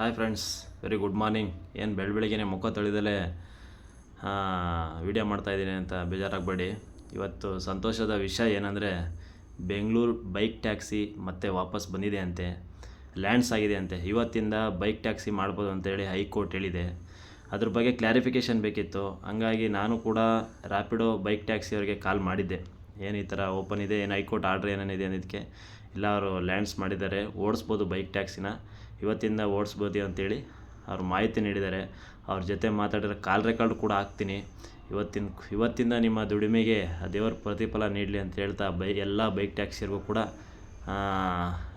Hi friends very good morning ಏನು ಬೆಳ ಬೆಳಿಗ್ಗೆ ಮುಖ ತೊಳೆದಲೇ ವಿಡಿಯೋ ಮಾಡ್ತಾಯಿದ್ದೀನಿ ಅಂತ ಬೇಜಾರಾಗಬೇಡಿ. ಇವತ್ತು ಸಂತೋಷದ ವಿಷಯ ಏನಂದರೆ, ಬೆಂಗಳೂರು ಬೈಕ್ ಟ್ಯಾಕ್ಸಿ ಮತ್ತೆ ವಾಪಸ್ ಬಂದಿದೆ ಅಂತೆ, ಲ್ಯಾಂಡ್ಸ್ ಆಗಿದೆ ಅಂತೆ. ಇವತ್ತಿಂದ ಬೈಕ್ ಟ್ಯಾಕ್ಸಿ ಮಾಡ್ಬೋದು ಅಂತೇಳಿ ಹೈಕೋರ್ಟ್ ಹೇಳಿದೆ. ಅದ್ರ ಬಗ್ಗೆ ಕ್ಲಾರಿಫಿಕೇಷನ್ ಬೇಕಿತ್ತು. ಹಂಗಾಗಿ ನಾನು ಕೂಡ ರ್ಯಾಪಿಡೋ ಬೈಕ್ ಟ್ಯಾಕ್ಸಿ ಅವರಿಗೆ ಕಾಲ್ ಮಾಡಿದ್ದೆ. ಏನು ಈ ಥರ ಓಪನ್ ಇದೆ, ಏನು ಹೈಕೋರ್ಟ್ ಆರ್ಡ್ರ್ ಏನೇನಿದೆ ಅನ್ನೋದಕ್ಕೆ ಇಲ್ಲ ಅವರು ಲ್ಯಾಂಡ್ಸ್ ಮಾಡಿದ್ದಾರೆ. ಓಡಿಸ್ಬೋದು ಬೈಕ್ ಟ್ಯಾಕ್ಸಿನ ಇವತ್ತಿಂದ ಓಡಿಸ್ಬೋದು ಅಂತೇಳಿ ಅವ್ರು ಮಾಹಿತಿ ನೀಡಿದ್ದಾರೆ. ಅವ್ರ ಜೊತೆ ಮಾತಾಡಿರೋ ಕಾಲ್ ರೆಕಾರ್ಡ್ ಕೂಡ ಹಾಕ್ತೀನಿ. ಇವತ್ತಿನ, ಇವತ್ತಿಂದ ನಿಮ್ಮ ದುಡಿಮೆಗೆ ದೇವರ ಪ್ರತಿಫಲ ನೀಡಲಿ ಅಂತ ಹೇಳ್ತಾ ಬೈ, ಎಲ್ಲ ಬೈಕ್ ಟ್ಯಾಕ್ಸಿಗೂ ಕೂಡ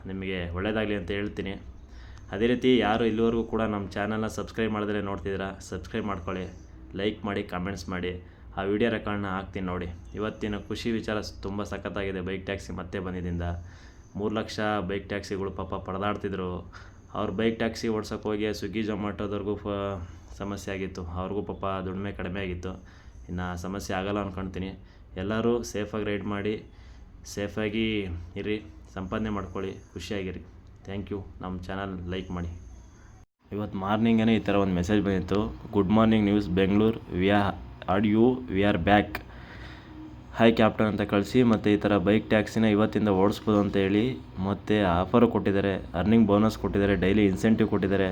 ನಿಮಗೆ ಒಳ್ಳೆಯದಾಗಲಿ ಅಂತ ಹೇಳ್ತೀನಿ. ಅದೇ ರೀತಿ ಯಾರು ಇಲ್ಲಿವರೆಗೂ ಕೂಡ ನಮ್ಮ ಚಾನಲ್ನ ಸಬ್ಸ್ಕ್ರೈಬ್ ಮಾಡಿದ್ರೆ ನೋಡ್ತಿದ್ದೀರಾ ಸಬ್ಸ್ಕ್ರೈಬ್ ಮಾಡ್ಕೊಳ್ಳಿ. ಲೈಕ್ ಮಾಡಿ ಕಮೆಂಟ್ಸ್ ಮಾಡಿ. ಆ ವಿಡಿಯೋ ರೆಕಾರ್ಡ್ನ ಹಾಕ್ತೀನಿ ನೋಡಿ. ಇವತ್ತಿನ ಖುಷಿ ವಿಚಾರ ತುಂಬ ಸಖತ್ತಾಗಿದೆ. ಬೈಕ್ ಟ್ಯಾಕ್ಸಿ ಮತ್ತೆ ಬಂದಿದ್ದಿಂದ. ಮೂರು ಲಕ್ಷ ಬೈಕ್ ಟ್ಯಾಕ್ಸಿಗಳು ಪಾಪ ಪರದಾಡ್ತಿದ್ರು. ಅವ್ರು ಬೈಕ್ ಟ್ಯಾಕ್ಸಿ ಓಡ್ಸೋಕೆ ಹೋಗಿ ಸ್ವಿಗ್ಗಿ ಜೊಮ್ಯಾಟೋದವ್ರಿಗೂ ಫ ಸಮಸ್ಯೆ ಆಗಿತ್ತು. ಅವ್ರಿಗೂ ಪಾಪ ದುಡಿಮೆ ಕಡಿಮೆ ಆಗಿತ್ತು. ಇನ್ನು ಸಮಸ್ಯೆ ಆಗಲ್ಲ ಅಂದ್ಕೊಳ್ತೀನಿ ಎಲ್ಲರೂ ಸೇಫಾಗಿ ರೈಡ್ ಮಾಡಿ, ಸೇಫಾಗಿ ಇರಿ, ಸಂಪಾದನೆ ಮಾಡ್ಕೊಳ್ಳಿ, ಖುಷಿಯಾಗಿರಿ. Thank you. ನಮ್ಮ ಚಾನಲ್ ಲೈಕ್ ಮಾಡಿ. ಇವತ್ತು ಮಾರ್ನಿಂಗೇ ಈ ಥರ ಒಂದು ಮೆಸೇಜ್ ಬಂದಿತ್ತು. Good morning news, Bengaluru we are add you, we are back. Hi captain ಅಂತ ಕಳಿಸಿ ಮತ್ತು ಈ ಥರ ಬೈಕ್ ಟ್ಯಾಕ್ಸಿನ ಇವತ್ತಿಂದ ಓಡಿಸ್ಬೋದು ಅಂತ ಹೇಳಿ ಮತ್ತು ಆಫರು ಕೊಟ್ಟಿದ್ದಾರೆ. ಅರ್ನಿಂಗ್ ಬೋನಸ್ ಕೊಟ್ಟಿದ್ದಾರೆ ಡೈಲಿ ಇನ್ಸೆಂಟಿವ್ ಕೊಟ್ಟಿದ್ದಾರೆ.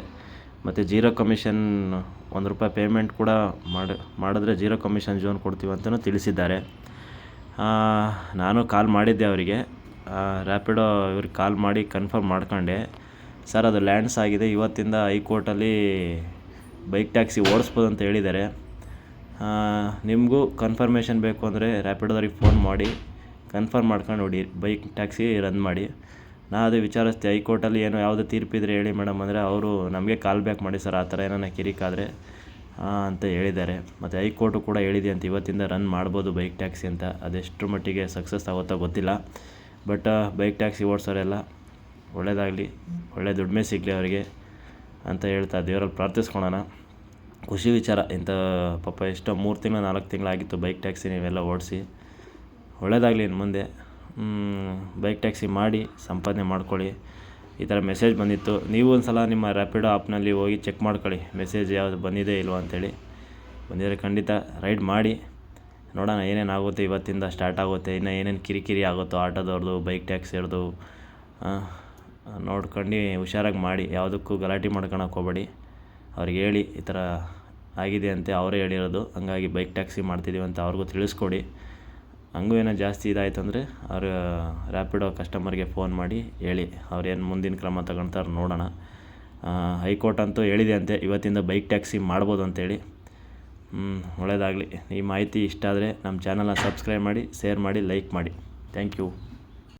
ಮತ್ತು ಜೀರೋ ಕಮಿಷನ್ ಒಂದು ರೂಪಾಯಿ ಪೇಮೆಂಟ್ ಕೂಡ ಮಾಡಿ, ಮಾಡಿದ್ರೆ ಜೀರೋ ಕಮಿಷನ್ ಜೋನ್ ಕೊಡ್ತೀವಿ ಅಂತಲೂ ತಿಳಿಸಿದ್ದಾರೆ. ನಾನು ಕಾಲ್ ಮಾಡಿದ್ದೆ ಅವರಿಗೆ. ರ್ಯಾಪಿಡೋ ಇವ್ರಿಗೆ ಕಾಲ್ ಮಾಡಿ ಕನ್ಫರ್ಮ್ ಮಾಡ್ಕೊಂಡೆ. ಸರ್ ಅದು ಲ್ಯಾಂಡ್ಸ್ ಆಗಿದೆ. ಇವತ್ತಿಂದ ಹೈಕೋರ್ಟಲ್ಲಿ ಬೈಕ್ ಟ್ಯಾಕ್ಸಿ ಓಡಿಸ್ಬೋದು ಅಂತ ಹೇಳಿದ್ದಾರೆ. ನಿಮಗೂ ಕನ್ಫರ್ಮೇಷನ್ ಬೇಕು ಅಂದರೆ ರ್ಯಾಪಿಡೋದವ್ರಿಗೆ ಫೋನ್ ಮಾಡಿ ಕನ್ಫರ್ಮ್ ಮಾಡ್ಕೊಂಡು ನೋಡಿ ಬೈಕ್ ಟ್ಯಾಕ್ಸಿ ರನ್ ಮಾಡಿ. ನಾ ಅದೇ ವಿಚಾರಿಸ್ದೆ ಹೈಕೋರ್ಟಲ್ಲಿ ಏನೋ ಯಾವುದೋ ತೀರ್ಪಿದ್ರೆ ಹೇಳಿ ಮೇಡಮ್ ಅಂದರೆ ಅವರು ನಮಗೆ ಕಾಲ್ ಬ್ಯಾಕ್ ಮಾಡಿ ಸರ್ ಆ ಥರ ಏನಾನ ಕಿರಿಕಾದರೆ ಅಂತ ಹೇಳಿದ್ದಾರೆ. ಮತ್ತು ಹೈಕೋರ್ಟು ಕೂಡ ಹೇಳಿದೆ ಅಂತ ಇವತ್ತಿಂದ ರನ್ ಮಾಡ್ಬೋದು ಬೈಕ್ ಟ್ಯಾಕ್ಸಿ ಅಂತ. ಅದೆಷ್ಟರ ಮಟ್ಟಿಗೆ ಸಕ್ಸಸ್ ಆಗುತ್ತೋ ಗೊತ್ತಿಲ್ಲ. ಬಟ್ ಬೈಕ್ ಟ್ಯಾಕ್ಸಿ ಓಡಿಸೋರೆಲ್ಲ ಒಳ್ಳೇದಾಗಲಿ, ಒಳ್ಳೆ ದುಡಿಮೆ ಸಿಗಲಿ ಅವರಿಗೆ ಅಂತ ಹೇಳ್ತಾ ದೇವರಲ್ಲಿ ಪ್ರಾರ್ಥಿಸ್ಕೊಳೋಣ ಖುಷಿ ವಿಚಾರ. ಇಂಥ ಪಾಪ ಎಷ್ಟೋ ಮೂರು ತಿಂಗಳು, ನಾಲ್ಕು ತಿಂಗಳಾಗಿತ್ತು ಬೈಕ್ ಟ್ಯಾಕ್ಸಿ ನೀವೆಲ್ಲ ಓಡಿಸಿ. ಒಳ್ಳೇದಾಗಲಿ ಇನ್ನು ಮುಂದೆ. ಬೈಕ್ ಟ್ಯಾಕ್ಸಿ ಮಾಡಿ, ಸಂಪಾದನೆ ಮಾಡ್ಕೊಳ್ಳಿ. ಈ ಥರ ಮೆಸೇಜ್ ಬಂದಿತ್ತು. ನೀವು ಒಂದು ಸಲ ನಿಮ್ಮ ರ್ಯಾಪಿಡೋ ಆ್ಯಪ್ನಲ್ಲಿ ಹೋಗಿ ಚೆಕ್ ಮಾಡ್ಕೊಳ್ಳಿ. ಮೆಸೇಜ್ ಯಾವುದು ಬಂದಿದೆ ಇಲ್ವಾ ಅಂತೇಳಿ. ಬಂದಿದ್ರೆ ಖಂಡಿತ ರೈಡ್ ಮಾಡಿ. ನೋಡೋಣ ಏನೇನು ಆಗುತ್ತೆ ಇವತ್ತಿಂದ ಸ್ಟಾರ್ಟ್ ಆಗುತ್ತೆ. ಇನ್ನು ಏನೇನು ಕಿರಿಕಿರಿ ಆಗುತ್ತೋ ಆಟೋದವ್ರದ್ದು, ಬೈಕ್ ಟ್ಯಾಕ್ಸಿ ಹಿಡ್ದು ನೋಡ್ಕೊಂಡು ಹುಷಾರಾಗಿ ಮಾಡಿ. ಯಾವುದಕ್ಕೂ ಗಲಾಟೆ ಮಾಡ್ಕೊಳಕ್ಕೆ ಹೋಗಬೇಡಿ. ಅವ್ರಿಗೆ ಹೇಳಿ ಈ ಥರ ಆಗಿದೆ ಅಂತೆ ಅವರೇ ಹೇಳಿರೋದು. ಹಂಗಾಗಿ ಬೈಕ್ ಟ್ಯಾಕ್ಸಿ ಮಾಡ್ತಿದ್ದೀವಿ ಅಂತ ಅವ್ರಿಗೂ ತಿಳಿಸ್ಕೊಡಿ. ಹಂಗೂ ಏನೋ ಜಾಸ್ತಿ ಇದಾಯಿತು ಅಂದರೆ ಅವ್ರ ರ್ಯಾಪಿಡೋ ಕಸ್ಟಮರ್ಗೆ ಫೋನ್ ಮಾಡಿ ಹೇಳಿ. ಅವ್ರೇನು ಮುಂದಿನ ಕ್ರಮ ತಗೊಳ್ತಾರೆ ನೋಡೋಣ. ಹೈಕೋರ್ಟ್ ಅಂತೂ ಹೇಳಿದೆ ಅಂತೆ, ಇವತ್ತಿಂದ ಬೈಕ್ ಟ್ಯಾಕ್ಸಿ ಮಾಡ್ಬೋದು ಅಂತೇಳಿ ಒಳ್ಳೆಯದಾಗಲಿ ಈ ಮಾಹಿತಿ ಇಷ್ಟ ಆದರೆ ನಮ್ಮ ಚಾನಲ್ನ ಸಬ್ಸ್ಕ್ರೈಬ್ ಮಾಡಿ ಶೇರ್ ಮಾಡಿ ಲೈಕ್ ಮಾಡಿ. Thank you